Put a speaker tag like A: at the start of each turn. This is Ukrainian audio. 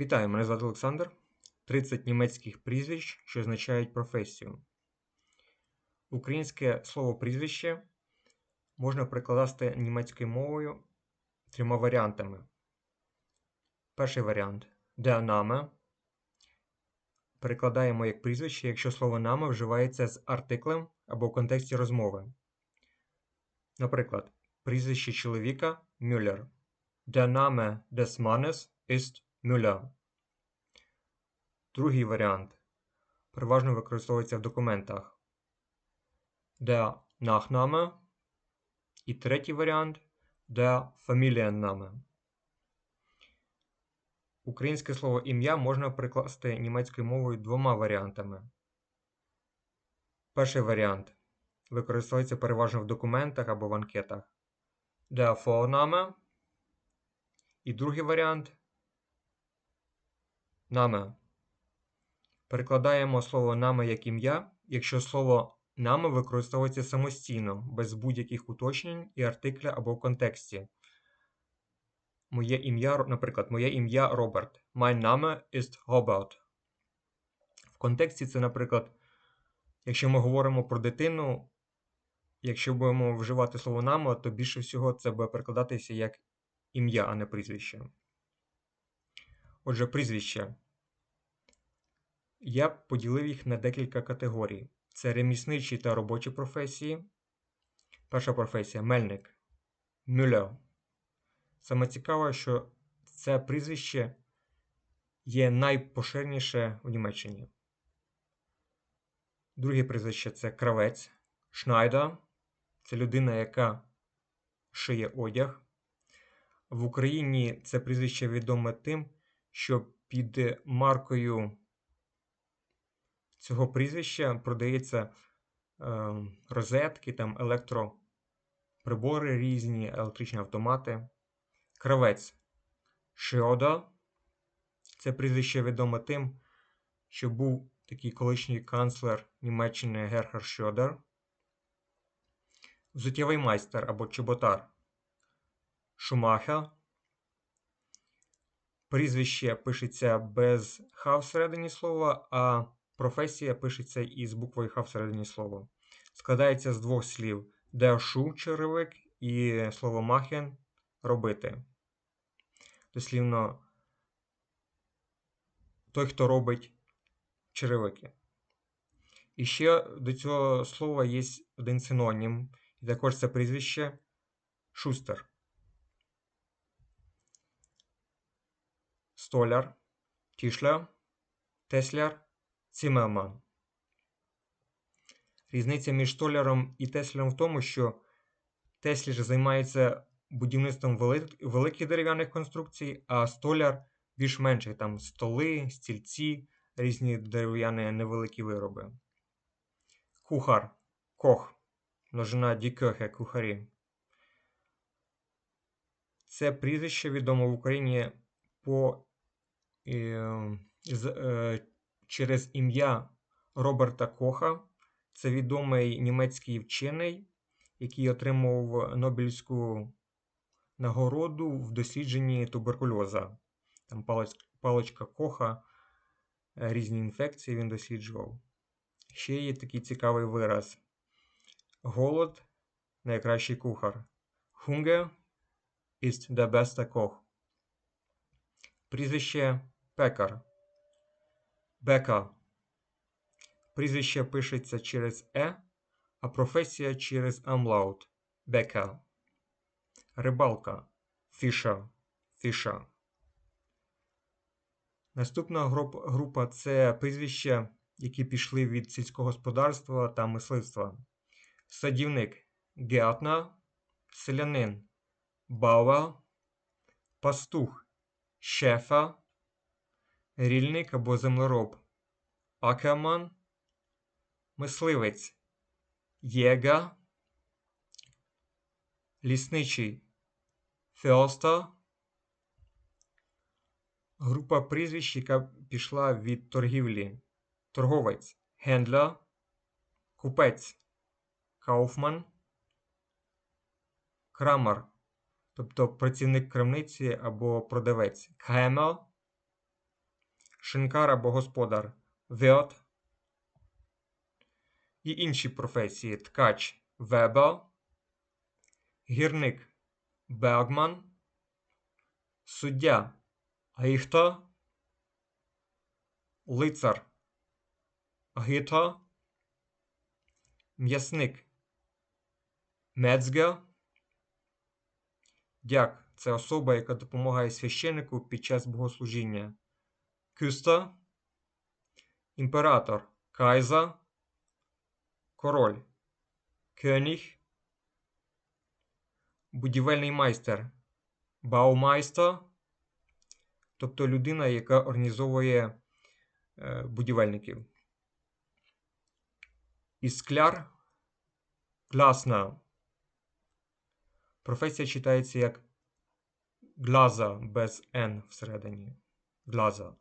A: Вітаю, мене звати Олександр. 30 німецьких прізвищ, що означають професію. Українське слово прізвище можна перекладати німецькою мовою трьома варіантами. Перший варіант der Name. Перекладаємо як прізвище, якщо слово наме вживається з артиклем або в контексті розмови. Наприклад, прізвище чоловіка Мюллер. Der Name des Mannes Müller. Другий варіант переважно використовується в документах. Der Nachname. І третій варіант der Familienname. Українське слово ім'я можна прикласти німецькою мовою двома варіантами. Перший варіант використовується переважно в документах або в анкетах. Der Vorname. І другий варіант Name. Перекладаємо слово наме як ім'я, якщо слово наме використовується самостійно, без будь-яких уточнень і артикля або в контексті. Моє ім'я, наприклад, моє ім'я Роберт. Mein Name ist Robert. В контексті це, наприклад, якщо ми говоримо про дитину, якщо будемо вживати слово наме, то більше всього це буде перекладатися як ім'я, а не прізвище. Отже, прізвище. Я поділив їх на декілька категорій: це ремісничі та робочі професії. Перша професія мельник. Мюллер. Саме цікаве, що це прізвище є найпоширеніше в Німеччині. Друге прізвище це кравець. Шнайдер. Це людина, яка шиє одяг. В Україні це прізвище відоме тим, що під маркою цього прізвища продається е, розетки, там електроприбори різні, електричні автомати. Кравець Шіода. Це прізвище відоме тим, що був такий колишній канцлер Німеччини Герхард Шьодер. Взуттєвий майстер або чоботар Шумахер. Прізвище пишеться без ха всередині слова, а професія пишеться із буквою Х всередині слова. Складається з двох слів: der черевик і слово machen робити. Дослівно, той, хто робить черевики. І ще до цього слова є один синонім, і також це прізвище шустер. Столяр, тішляр, тесляр, Цімерман. Різниця між Толяром і Теслером в тому, що Теслі ж займається будівництвом великих дерев'яних конструкцій, а столяр більш менших там столи, стільці, різні дерев'яні невеликі вироби. Кухар, кох, множина дікехе, кухарі. Це прізвище відомо в Україні по через ім'я Роберта Коха. Це відомий німецький вчений, який отримав Нобелівську нагороду в дослідженні туберкульоза. Там паличка Коха, е, різні інфекції він досліджував. Ще є такий цікавий вираз: Голод найкращий кухар. Hunger ist der beste Koch. Прізвище Пекар. Бека. Прізвище пишеться через Е, а професія через Амлаут. Бека. Рибалка. Фіша. Фіша. Наступна група це прізвища, які пішли від сільського господарства та мисливства. Садівник Геатна, селянин Бава, пастух Шефа, рільник або землероб, акерман, мисливець, єга, лісничий, феоста, група прізвищ, яка пішла від торгівлі, торговець, гендля, купець, кауфман, крамар, тобто працівник крамниці або продавець, кремер, шинкар або господар. Wirt. І інші професії. Ткач. Weber, гірник. Bergmann, суддя. Richter, лицар. Ritter, м'ясник. Metzger, дяк це особа, яка допомагає священнику під час богослужіння. Küster, імператор? Kaiser, король? König, будівельний майстер? Baumeister, тобто людина, яка організовує е, будівельників. І скляр? Glasner. Професія читається як глаза без Н всередині. Глаза.